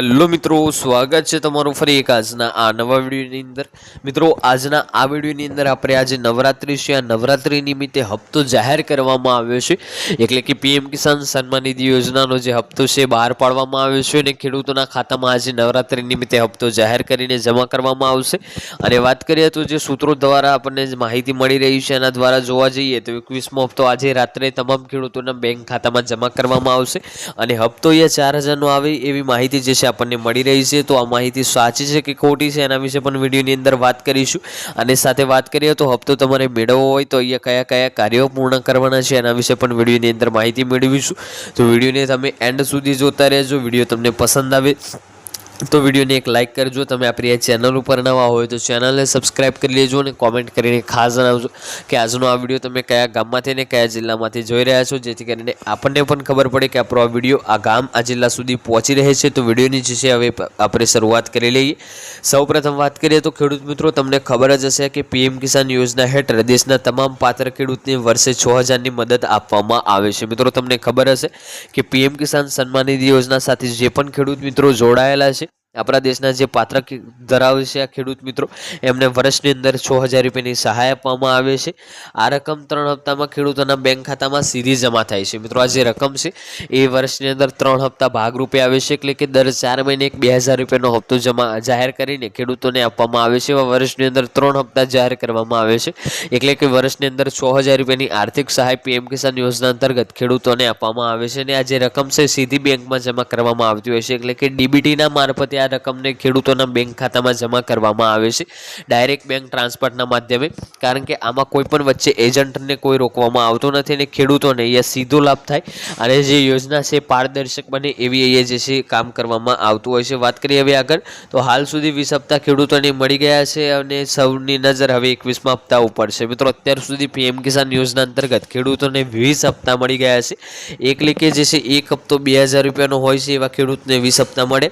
Hello મિત્રો, સ્વાગત છે તમારું ફરી એક આજના આ નવા વિડીયોની અંદર. મિત્રો, આજના આ વિડીયોની અંદર આપણે આજે નવરાત્રિ છે. આ નવરાત્રિ નિમિત્તે હપ્તો જાહેર કરવામાં આવ્યો છે. એટલે કે પીએમ કિસાન સન્માન નિધિ યોજનાનો જે હપ્તો છે બહાર પાડવામાં આવ્યો છે અને ખેડૂતોના ખાતામાં આજે નવરાત્રિ નિમિત્તે હપ્તો જાહેર કરીને જમા કરવામાં આવશે. અને વાત કરીએ તો જે સૂત્રો દ્વારા આપણને માહિતી મળી રહી છે એના દ્વારા જોવા જઈએ તો એકવીસમો હપ્તો આજે રાત્રે તમામ ખેડૂતોના બેંક ખાતામાં જમા કરવામાં આવશે. અને હપ્તો એ ચાર હજારનો આવે એવી માહિતી જે છે આપણને મળી રહી છે. તો આ માહિતી સાચી છે કે ખોટી છે? એના વિશે પણ વિડીયોની અંદર વાત કરીશું. અને સાથે વાત કરીએ તો હપ્તો તમારે મેળવવો હોય તો અહીંયા કયા કયા કાર્યો પૂર્ણ કરવાના છે એના વિશે પણ વિડીયોની અંદર માહિતી મેળવીશું. તો વિડીયોને તમે એન્ડ સુધી જોતા રહેજો. વીડિયો તમને પસંદ આવે તો વિડીયોને એક લાઇક કરજો. તમે આપણી આ ચેનલ ઉપર નવા હોય તો ચેનલને સબસ્ક્રાઇબ કરી લેજો અને કોમેન્ટ કરીને ખાસ જણાવજો કે આજનો આ વીડિયો તમે કયા ગામમાંથી અને કયા જિલ્લામાંથી જોઈ રહ્યા છો. જેથી કરીને આપણને પણ ખબર પડે કે આપણો આ વીડિયો આ ગામ, આ જિલ્લા સુધી પહોંચી રહે છે. તો વિડીયોની જે છે, હવે આપણે શરૂઆત કરી લઈએ. સૌપ્રથમ વાત કરીએ તો ખેડૂત મિત્રો, તમને ખબર જ હશે કે પીએમ કિસાન યોજના હેઠળ દેશના તમામ પાત્ર ખેડૂતને વર્ષે છ હજારની મદદ આપવામાં આવે છે. મિત્રો, તમને ખબર હશે કે પીએમ કિસાન સન્માન નિધિ યોજના સાથે જે પણ ખેડૂત મિત્રો જોડાયેલા છે આપણા દેશના જે પાત્ર ધરાવે છે આ ખેડૂત મિત્રો, એમને વર્ષની અંદર છ હજાર રૂપિયાની સહાય આપવામાં આવે છે. આ રકમ ત્રણ હપ્તામાં ખેડૂતોના બેંક ખાતામાં સીધી જમા થાય છે. મિત્રો, આ જે રકમ છે, એ વર્ષની અંદર ત્રણ હપ્તા ભાગરૂપે આવે છે, એટલે કે દર ચાર મહિને એક બે હજાર રૂપિયાનો હપ્તો જમા જાહેર કરીને ખેડૂતોને આપવામાં આવે છે. એવા વર્ષની અંદર ત્રણ હપ્તા જાહેર કરવામાં આવે છે. એટલે કે વર્ષની અંદર છ હજાર રૂપિયાની આર્થિક સહાય પીએમ કિસાન યોજના અંતર્ગત ખેડૂતોને આપવામાં આવે છે. અને આ જે રકમ છે, સીધી બેંકમાં જમા કરવામાં આવતી હોય છે. એટલે કે ડીબીટીના મારફતે આ રકમને ખેડૂતોના બેંક ખાતામાં જમા કરવામાં આવે છે. ડાયરેક્ટ બેંક ટ્રાન્સફરના માધ્યમે, કારણ કે આમાં કોઈ પણ વચ્ચે એજન્ટને કોઈ રોકવામાં આવતો નથી અને ખેડૂતોને અહીંયા સીધો લાભ થાય. અને જે યોજના છે, પારદર્શક બને એવી અહીંયા જે છે, કામ કરવામાં આવતું હોય છે. વાત કરીએ હવે આગળ, તો હાલ સુધી વીસ હપ્તા ખેડૂતોને મળી ગયા છે અને સૌની નજર હવે એકવીસમાં હપ્તા ઉપર છે. મિત્રો, અત્યાર સુધી પીએમ કિસાન યોજના અંતર્ગત ખેડૂતોને વીસ હપ્તા મળી ગયા છે. એટલે કે જે છે, એક હપ્તો બે હજાર રૂપિયાનો હોય છે એવા ખેડૂતને વીસ હપ્તા મળે.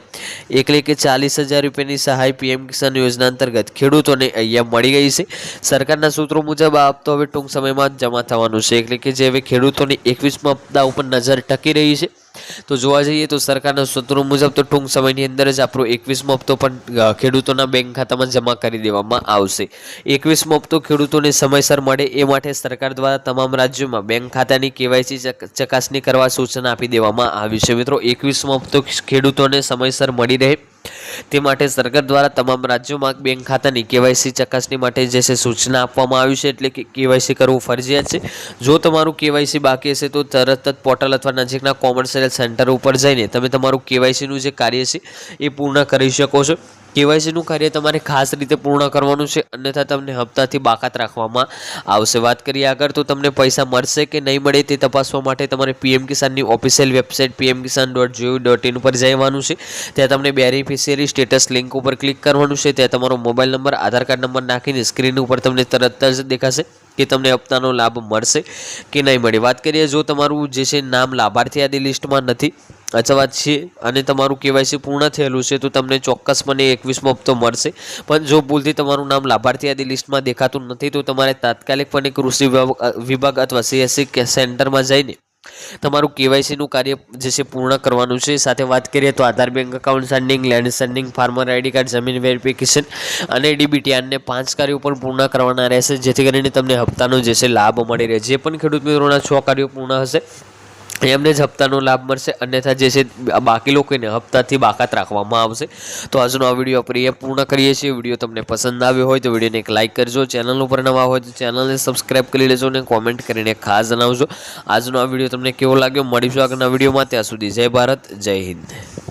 એટલે કે ચાલીસ હજાર રૂપિયાની સહાય પીએમ કિસાન યોજના અંતર્ગત ખેડૂતોને અહીંયા મળી ગઈ છે. સરકારના સૂત્રો મુજબ આ હપ્તો હવે ટૂંક સમયમાં જમા થવાનું છે. એટલે કે જે હવે ખેડૂતોની એકવીસમાં હપ્તા ઉપર નજર ટકી રહી છે. તો જોવા જઈએ તો સરકારના સૂત્રો મુજબ તો ટૂંક સમયની અંદર જ આપણો એકવીસમો હપ્તો પણ ખેડૂતોના બેંક ખાતામાં જમા કરી દેવામાં આવશે. એકવીસમો હપ્તો ખેડૂતોને સમયસર મળે એ માટે સરકાર દ્વારા તમામ રાજ્યોમાં બેંક ખાતાની કેવાયસી ચકાસણી કરવા સૂચના આપી દેવામાં આવી છે. મિત્રો, એકવીસમો હપ્તો ખેડૂતોને સમયસર મળી રહે તે માટે સરકાર દ્વારા તમામ રાજ્યોમાં બેંક ખાતાની કેવાયસી ચકાસણી માટે જે છે સૂચના આપવામાં આવી છે એટલે કે કેવાયસી કરવું ફરજિયાત છે. જો તમારું કેવાયસી બાકી હશે તો તરત જ પોર્ટલ અથવા નજીકના કોમર્શિયલ સેન્ટર ઉપર જઈને તમે તમારું કેવાયસીનું જે કાર્ય છે એ પૂર્ણ કરી શકો છો. કેવાયસીનું કાર્ય તમારે ખાસ રીતે પૂર્ણ કરવાનું છે, અન્યથા તમને હપ્તાથી બાકાત રાખવામાં આવશે. વાત કરીએ આગળ, તો તમને પૈસા મળશે કે નહીં મળે તે તપાસવા માટે તમારે PM કિસાનની official website PM Kisan dot GOV dot in ઉપર જવાનું છે. ત્યાં તમને બેનિફિશિયરી સ્ટેટસ લિંક ઉપર ક્લિક કરવાનું છે. ત્યાં તમારો mobile number, Aadhaar card number નાખીને સ્ક્રીન ઉપર તમને તરત જ દેખાશે. કે તમને હપ્તાનો લાભ મળશે કે નહીં મળે. વાત કરીએ જો તમારું જે છે નામ લાભાર્થી યાદી લિસ્ટમાં નથી, અથવા છે અને તમારું કેવાયસી પૂર્ણ થયેલું છે, તો તમને ચોક્કસપણે એકવીસમો હપ્તો મળશે. પણ જો ભૂલથી તમારું નામ લાભાર્થી યાદી લિસ્ટમાં દેખાતું નથી, તો તમારે તાત્કાલિકપણે કૃષિ વિભાગ અથવા સીએસસી સેન્ટરમાં જઈને તમારું કેવાયસીનું કાર્ય જે છે પૂર્ણ કરવાનું છે. સાથે વાત કરીએ તો Aadhaar bank account seeding land seeding farmer ID card જમીન વેરિફિકેશન અને ડીબીટી આને પાંચ કાર્યો પણ પૂર્ણ કરવાના રહેશે. જેથી કરીને તમને હપ્તાનો જે છે લાભ મળી રહે. જે પણ ખેડૂત મિત્રોના છ કાર્યો પૂર્ણ હશે એમને જ હપ્તાનો લાભ મળશે. અન્યથા જે છે બાકી લોકોને હપ્તાથી બાકાત રાખવામાં આવશે. તો આજનો આ વીડિયો આપણે અહીંયા પૂર્ણ કરીએ છીએ. વીડિયો તમને પસંદ આવ્યો હોય તો વિડીયોને એક લાઇક કરજો. ચેનલ ઉપર નવા હોય તો ચેનલને સબસ્ક્રાઇબ કરી લેજો અને કોમેન્ટ કરીને ખાસ જણાવજો. આજનો આ વીડિયો તમને કેવો લાગ્યો? મળીશું આગળના વિડીયોમાં. ત્યાં સુધી જય ભારત, જય હિન્દ.